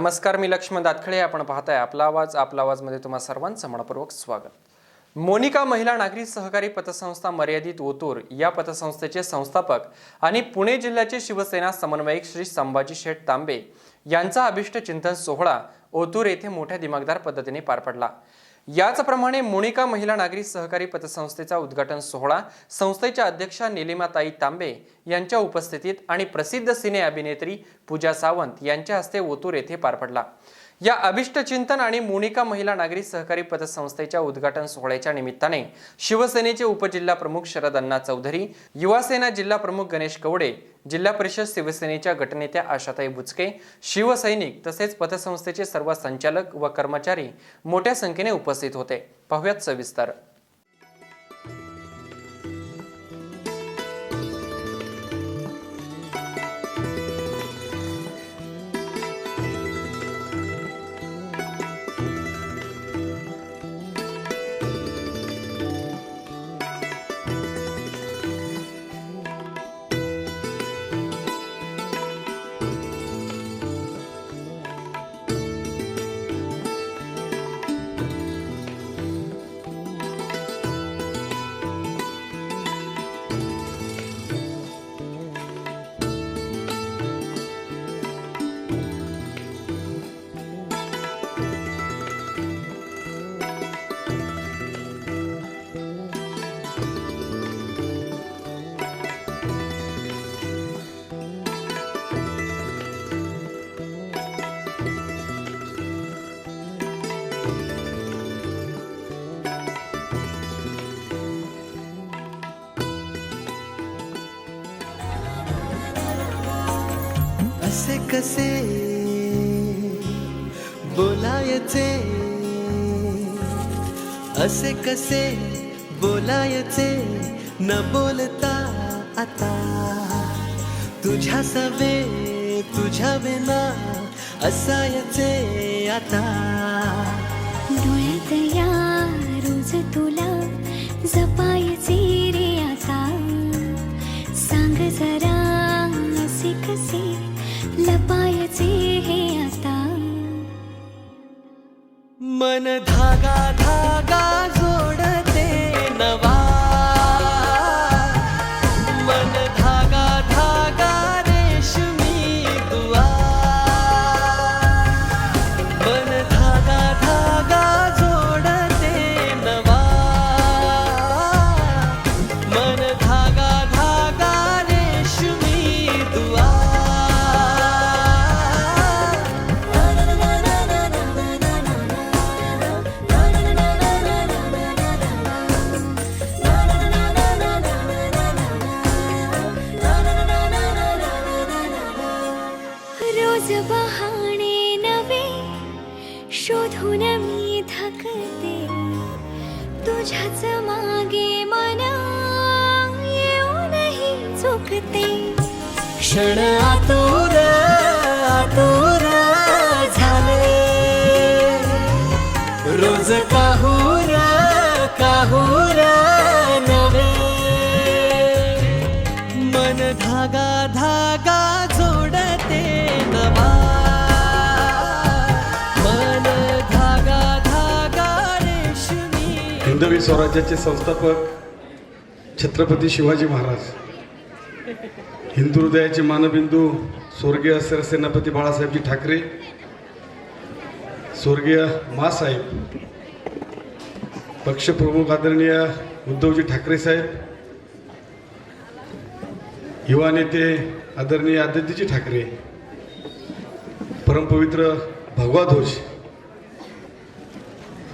नमस्कार मी लक्ष्मण दातखळे. आपण पाहताय आपला आवाज आपला आवाजमध्ये तुम्हा सर्वांचं मनपूर्वक स्वागत. मोनिका महिला नागरी सहकारी पतसंस्था मर्यादित ओतूर या पतसंस्थेचे संस्थापक आणि पुणे जिल्ह्याचे शिवसेना समन्वयक श्री संभाजी शेठ तांबे यांचा अभिष्ट चिंतन सोहळा ओतूर येथे मोठ्या दिमागदार पद्धतीने पार पडला. याचप्रमाणे मोनिका महिला नागरी सहकारी पतसंस्थेचा उद्घाटन सोहळा संस्थेच्या अध्यक्षा निलिमाताई तांबे यांच्या उपस्थितीत आणि प्रसिद्ध सिने अभिनेत्री पूजा सावंत यांच्या हस्ते ओतूर येथे पार पडला. या अभिष्ट चिंतन आणि मोनिका महिला नागरी सहकारी पतसंस्थेच्या उद्घाटन सोहळ्याच्या निमित्ताने शिवसेनेचे उपजिल्हा प्रमुख शरद अण्णा चौधरी युवासेना जिल्हा प्रमुख गणेश कवडे जिल्हा परिषद शिवसेनेच्या गटनेत्या आशाताई बुचके शिवसैनिक तसेच पतसंस्थेचे सर्व संचालक व कर्मचारी मोठ्या संख्येने उपस्थित होते. पाहुयात सविस्तर. असे कसे बोलायचे? असे कसे बोलायचे? न बोलता आता. तुझ्या सवे तुझ्या विना असायचे आता. डोळ्यात या रोज तुला जपायचे रे आता. सांग जरा मन धागा धागा रोज बहाणे नवे शोधून मी थकते. तुझ्याच मागे मन येऊनही चुकते क्षण हिंदवी स्वराज्याचे संस्थापक छत्रपती शिवाजी महाराज. हिंदू हृदयाचे मानबिंदू स्वर्गीय सरसेनापती बाळासाहेबजी ठाकरे स्वर्गीय मासाहेब पक्षप्रमुख आदरणीय उद्धवजी ठाकरे साहेब युवा नेते आदरणीय आदित्यजी ठाकरे परमपवित्र भगवा ध्वज.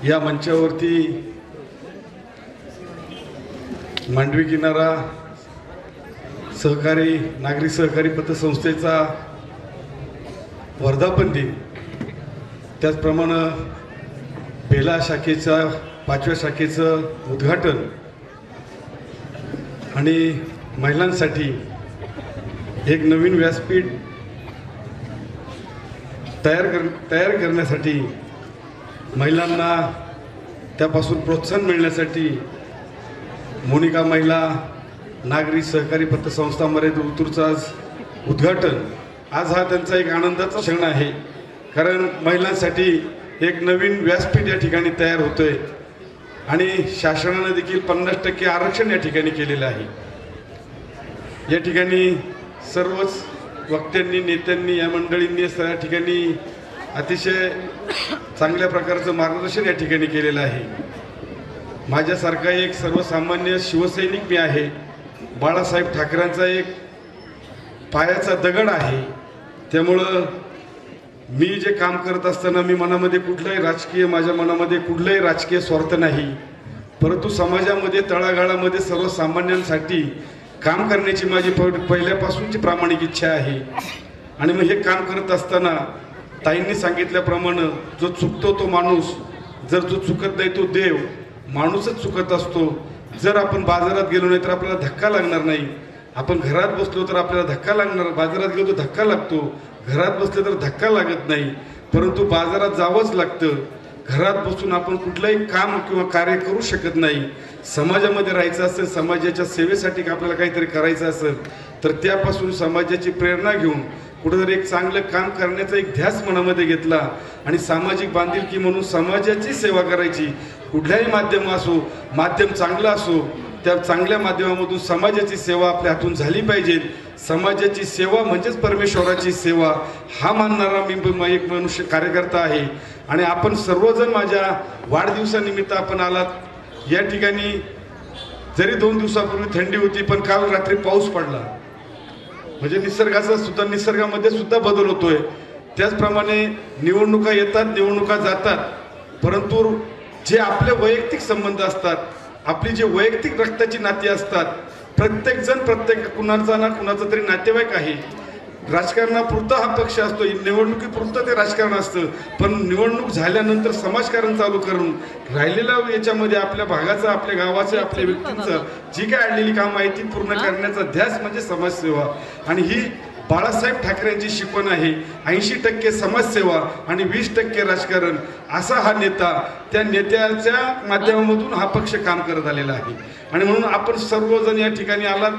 या मंचावरती मांडवी किनारा सहकारी नागरी सहकारी पतसंस्थेचा वर्धापन दिन. त्याचप्रमाणे बेला शाखेचा पाचव्या शाखेचं उद्घाटन आणि महिलांसाठी एक नवीन व्यासपीठ तयार कर तयार करण्यासाठी महिलांना त्यापासून प्रोत्साहन मिळण्यासाठी मोनिका महिला नागरी सहकारी पतसंस्था मर्यादित उतूरचं आज उद्घाटन. आज हा त्यांचा एक आनंदाचा क्षण आहे. कारण महिलांसाठी एक नवीन व्यासपीठ या ठिकाणी तयार होतोय. आणि शासनानं देखील पन्नास टक्के आरक्षण या ठिकाणी केलेलं आहे. या ठिकाणी सर्वच वक्त्यांनी नेत्यांनी या मंडळींनी या ठिकाणी अतिशय चांगल्या प्रकारचं मार्गदर्शन या ठिकाणी केलेलं आहे. माझ्यासारखा एक सर्वसामान्य शिवसैनिक मी आहे. बाळासाहेब ठाकरेंचा एक पायाचा दगड आहे. त्यामुळं मी जे काम करत असताना मी मनामध्ये कुठलंही राजकीय माझ्या मनामध्ये कुठलंही राजकीय स्वार्थ नाही. परंतु समाजामध्ये तळागाळामध्ये सर्वसामान्यांसाठी काम करण्याची माझी प- पहिल्यापासूनची प्रामाणिक इच्छा आहे. आणि मग हे काम करत असताना ताईंनी सांगितल्याप्रमाणे जो चुकतो तो माणूस जर जो चुकत नाही तो देव. माणूसच चुकत असतो. जर आपण बाजारात गेलो नाही तर आपल्याला धक्का लागणार नाही. आपण घरात बसलो तर आपल्याला धक्का लागणार. बाजारात गेलो तर धक्का लागतो. घरात बसले तर धक्का लागत नाही. परंतु बाजारात जावंच लागतं. घरात बसून आपण कुठलंही काम किंवा कार्य करू शकत नाही. समाजामध्ये राहायचं असेल समाजाच्या सेवेसाठी आपल्याला काहीतरी करायचं असेल तर त्यापासून समाजाची प्रेरणा घेऊन कुठेतरी एक चांगलं काम करण्याचा एक ध्यास मनामध्ये घेतला आणि सामाजिक बांधिलकी म्हणून समाजाची सेवा करायची कुठल्याही माध्यम असो माध्यम चांगलं असो त्या चांगल्या माध्यमामधून समाजाची सेवा आपल्या हातून झाली पाहिजे. समाजाची सेवा म्हणजेच परमेश्वराची सेवा हा मानणारा मी एक मनुष्य कार्यकर्ता आहे. आणि आपण सर्वजण माझ्या वाढदिवसानिमित्त आपण आलात. या ठिकाणी जरी दोन दिवसापूर्वी थंडी होती पण काल रात्री पाऊस पडला. म्हणजे निसर्गाचा सुद्धा निसर्गामध्ये सुद्धा बदल होतोय. त्याचप्रमाणे निवडणुका येतात निवडणुका जातात. परंतु जे आपले वैयक्तिक संबंध असतात आपली जे वैयक्तिक रक्ताची नाती असतात प्रत्येकजण प्रत्येक कुणाचा ना कुणाचा तरी नातेवाईक आहे. राजकारणापुरता हा पक्ष असतो निवडणुकीपुरतं ते राजकारण असतं. पण निवडणूक झाल्यानंतर समाजकारण चालू करून राहिलेल्या याच्यामध्ये आपल्या भागाचं आपल्या गावाचं आपल्या व्यक्तींचं जी काय आणलेली कामं आहे ती पूर्ण करण्याचा ध्यास म्हणजे समाजसेवा. आणि ही बाळासाहेब ठाकरेंची शिकवण आहे ऐंशी टक्के समाजसेवा आणि वीस टक्के राजकारण असा हा नेता त्या नेत्याच्या माध्यमामधून हा पक्ष काम करत आलेला आहे. आणि म्हणून आपण सर्वजण या ठिकाणी आलात.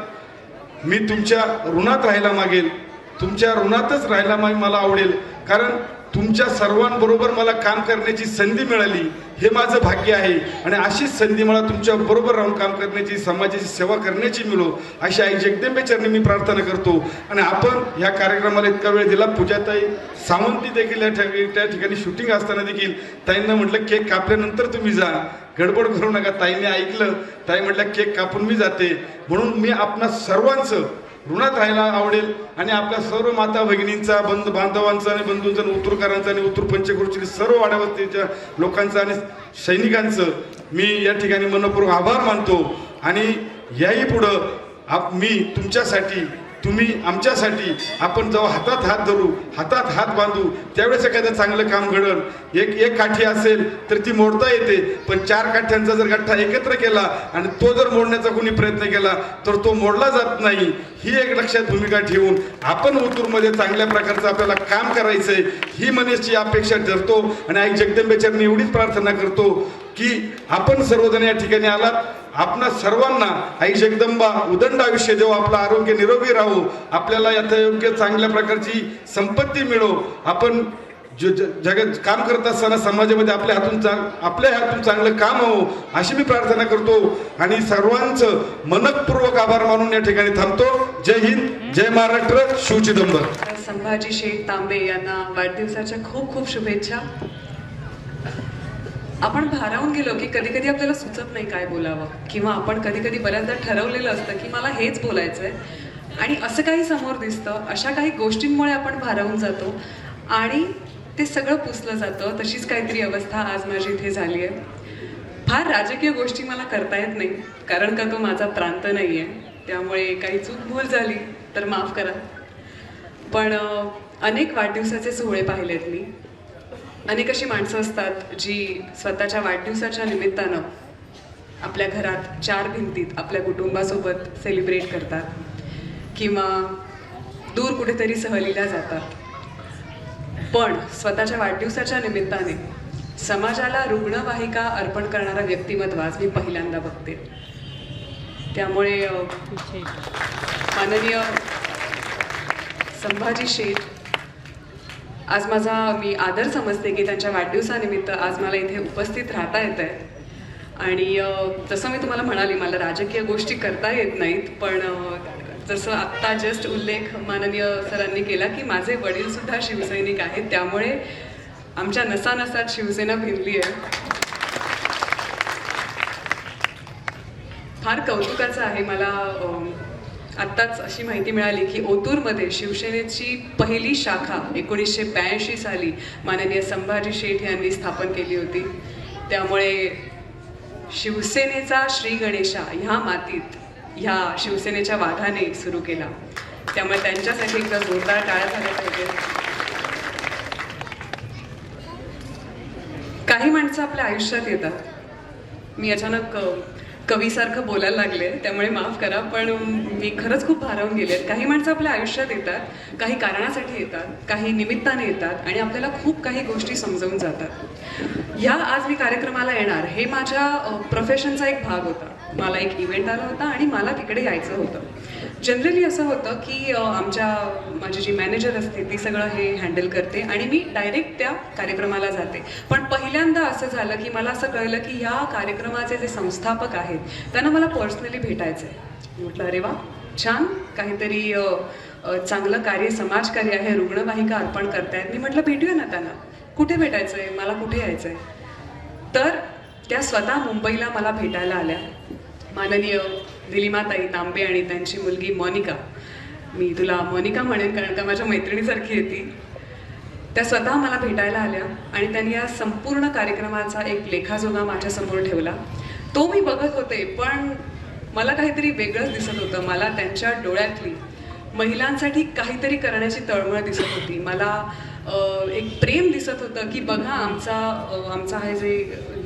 मी तुमच्या ऋणात राहायला मागेल. तुमच्या ऋणातच राहायला मला आवडेल. कारण तुमच्या सर्वांबरोबर मला काम करण्याची संधी मिळाली हे माझं भाग्य आहे. आणि अशीच संधी मला तुमच्या बरोबर राहून काम करण्याची समाजाची सेवा करण्याची मिळो अशी आई जगदंबेचरणी मी प्रार्थना करतो. आणि आपण या कार्यक्रमाला इतका वेळ दिला. पूजाताई सावंती देखील या ठिकाणी त्या ठिकाणी शूटिंग असताना देखील ताईंना म्हटलं केक कापल्यानंतर तुम्ही जा. गडबड करू नका. ताईने ऐकलं. ताई म्हटलं केक कापून मी जाते. म्हणून मी आपणा सर्वांचं ऋणात राहायला आवडेल. आणि आपल्या सर्व माता भगिनींचा बंधू बांधवांचा आणि बंधूंचा आणि उतरकरांचा आणि उतूर पंचकृषी सर्व वाड्यावस्तीच्या लोकांचं आणि सैनिकांचं मी या ठिकाणी मनपूर्वक आभार मानतो. आणि याही पुढं आप मी तुमच्यासाठी तुम्ही आमच्यासाठी आपण जेव्हा हातात हात धरू हातात हात बांधू त्यावेळेस एखादं चांगलं काम घडल. एक एक काठी असेल तर ती मोडता येते पण चार काठ्यांचा जर गठ्ठा एकत्र केला आणि तो जर मोडण्याचा कोणी प्रयत्न केला तर तो मोडला जात नाही. ही एक लक्षात भूमिका ठेवून आपण ओतूरमध्ये चांगल्या प्रकारचं आपल्याला काम करायचंय ही मनेशची अपेक्षा ठरतो. आणि आई जगदंबेचरणी एवढीच प्रार्थना करतो की आपण सर्वजण या ठिकाणी आलात. आपणा सर्वांना आई जगदंबा उदंड आयुष्य देऊ आपलं आरोग्य निरोगी राहू आपल्याला याचा योग्य चांगल्या प्रकारची संपत्ती मिळो आपण ज- ज- जगात काम करत असताना समाजामध्ये आपल्या हातून चांग आपल्या हातून चांगलं काम हो अशी मी प्रार्थना करतो. आणि सर्वांचं मनपूर्वक आभार मानून या ठिकाणी थांबतो. जय हिंद जय महाराष्ट्र शिवचिदंबर संभाजी शेख तांबे यांना वाढदिवसाच्या खूप खूप शुभेच्छा. आपण भारावून गेलो की कधी कधी आपल्याला सुचत नाही काय बोलावं. किंवा आपण कधी कधी बऱ्याचदा ठरवलेलं असतं की मला हेच बोलायचं आहे आणि असं काही समोर दिसतं अशा काही गोष्टींमुळे आपण भारावून जातो. आणि ते सगळं पुसलं जातं. तशीच काहीतरी अवस्था आज माझी इथे झाली आहे. फार राजकीय गोष्टी मला करता येत नाही कारण का तो माझा प्रांत नाही आहे त्यामुळे काही चूक भूल झाली तर माफ करा. पण अनेक वाढदिवसाचे सोहळे पाहिलेत मी. अनेक अशी माणसं असतात जी स्वतःच्या वाढदिवसाच्या निमित्तानं आपल्या घरात चार भिंतीत आपल्या कुटुंबासोबत सेलिब्रेट करतात. किंवा दूर कुठेतरी सहलीला जातात. पण स्वतःच्या वाढदिवसाच्या निमित्ताने समाजाला रुग्णवाहिका अर्पण करणारा व्यक्तिमत्व आज मी पहिल्यांदा बघते. त्यामुळे माननीय संभाजी शेठ आज माझा मी आदर समजते की त्यांच्या वाढदिवसानिमित्त आज मला इथे उपस्थित राहता येत आहे. आणि जसं मी तुम्हाला म्हणाली मला राजकीय गोष्टी करता येत नाहीत पण जसं आत्ता जस्ट उल्लेख माननीय सरांनी केला की माझे वडीलसुद्धा शिवसैनिक आहेत त्यामुळे आमच्या नसानसात शिवसेना भिनली आहे. फार कौतुकाचं आहे मला आत्ताच अशी माहिती मिळाली की ओतूरमध्ये शिवसेनेची पहिली शाखा एकोणीसशे ब्याऐंशी साली माननीय संभाजी शेठ यांनी स्थापन केली होती. त्यामुळे शिवसेनेचा श्री गणेशा ह्या मातीत ह्या शिवसेनेच्या वाघाने सुरू केला. त्यामुळे त्यांच्यासाठी एकदा जोरदार टाळ्या झाल्या पाहिजे. काही माणसं आपल्या आयुष्यात येतात. मी अचानक कवीसारखं बोलायला लागले त्यामुळे माफ करा पण मी खरंच खूप भारावून गेले आहेत. काही माणसं आपल्या आयुष्यात येतात काही कारणासाठी येतात काही निमित्ताने येतात आणि आपल्याला खूप काही गोष्टी समजवून जातात. ह्या आज मी कार्यक्रमाला येणार हे माझ्या प्रोफेशनचा एक भाग होता. मला एक इव्हेंट आला होता आणि मला तिकडे यायचं होतं. जनरली असं होतं की आमच्या माझी जी मॅनेजर असते ती सगळं हे हँडल करते आणि मी डायरेक्ट त्या कार्यक्रमाला जाते. पण पहिल्यांदा असं झालं की मला असं कळलं की ह्या कार्यक्रमाचे जे संस्थापक आहेत त्यांना मला पर्सनली भेटायचं आहे म्हटलं अरे वा छान. काहीतरी चांगलं कार्य समाजकार्य आहे रुग्णवाहिका अर्पण करतायत. मी म्हटलं भेटूया ना त्यांना. कुठे भेटायचं आहे मला कुठे यायचं आहे तर त्या स्वतः मुंबईला मला भेटायला आल्या. माननीय दिलीमाताई तांबे आणि त्यांची मुलगी मोनिका. मी तुला मोनिका म्हणेन कारण त्या माझ्या मैत्रिणीसारखी येते त्या स्वतः मला भेटायला आल्या आणि त्यांनी या संपूर्ण कार्यक्रमाचा एक लेखाजोगा माझ्यासमोर ठेवला. तो मी बघत होते पण मला काहीतरी वेगळंच दिसत होतं. मला त्यांच्या डोळ्यातली महिलांसाठी काहीतरी करण्याची तळमळ दिसत होती. मला एक प्रेम दिसत होतं की बघा आमचा आमचा हे जे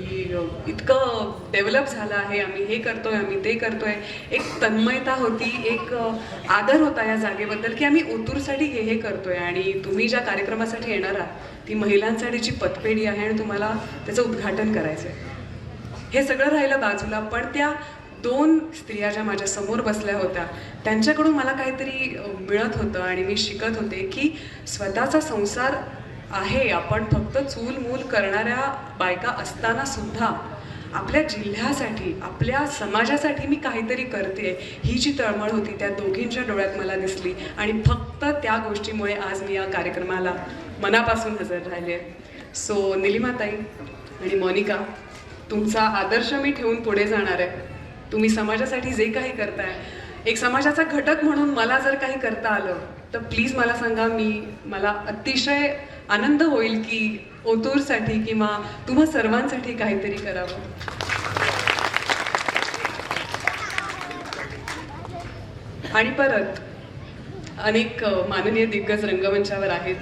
इतकं डेव्हलप झालं आहे आम्ही हे करतोय आम्ही ते करतोय. एक तन्मयता होती एक आदर होता या जागेबद्दल की आम्ही ओतूरसाठी हे हे करतोय. आणि तुम्ही ज्या कार्यक्रमासाठी येणार आहात ती महिलांसाठीची पतपेढी आहे आणि तुम्हाला त्याचं उद्घाटन करायचं आहे. हे सगळं राहिलं बाजूला पण त्या दोन स्त्रिया ज्या माझ्यासमोर बसल्या होत्या त्यांच्याकडून मला काहीतरी मिळत होतं आणि मी शिकत होते की स्वतःचा संसार आहे. आपण फक्त चूल मूल करणाऱ्या बायका असताना सुद्धा आपल्या जिल्ह्यासाठी आपल्या समाजासाठी मी काहीतरी करते ही जी तळमळ होती त्या दोघींच्या डोळ्यात मला दिसली. आणि फक्त त्या गोष्टीमुळे आज मी या कार्यक्रमाला मनापासून हजर राहिले सो निलिमाताई आणि मोनिका तुमचा आदर्श मी ठेवून पुढे जाणार आहे. तुम्ही समाजासाठी जे काही करताय एक समाजाचा घटक म्हणून मला जर काही करता आलं तर प्लीज मला सांगा मी मला अतिशय आनंद होईल की ओतूरसाठी किंवा तुम्हा सर्वांसाठी काहीतरी करावं. आणि परत अनेक माननीय दिग्गज रंगमंचावर आहेत.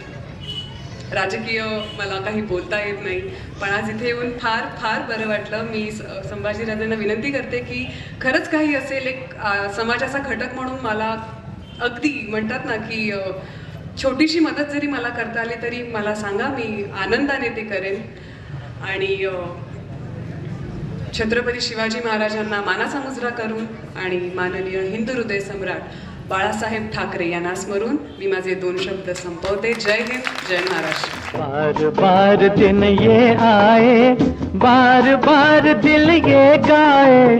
राजकीय मला काही बोलता येत नाही पण आज इथे येऊन फार फार बरं वाटलं. मी संभाजीराजांना विनंती करते की खरंच काही असेल एक समाजाचा घटक म्हणून मला अगदी म्हणतात ना की छोटीशी मदत जरी मला करता आली तरी मला सांगा मी आनंदाने ते करेन. आणि छत्रपती शिवाजी महाराजांना मानाचा मुजरा करून आणि माननीय हिंदू हृदय सम्राट बाळासाहेब ठाकरे यांना स्मरून मी माझे दोन शब्द संपवते. जय हिंद जय महाराष्ट्र. बार बार दिन ये आए बार बार दिल ये गाए.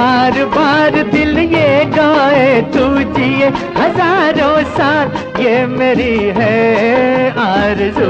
बार बार दिल ये गाए तू जिए हजारों साल ये मेरी है आरज़ू।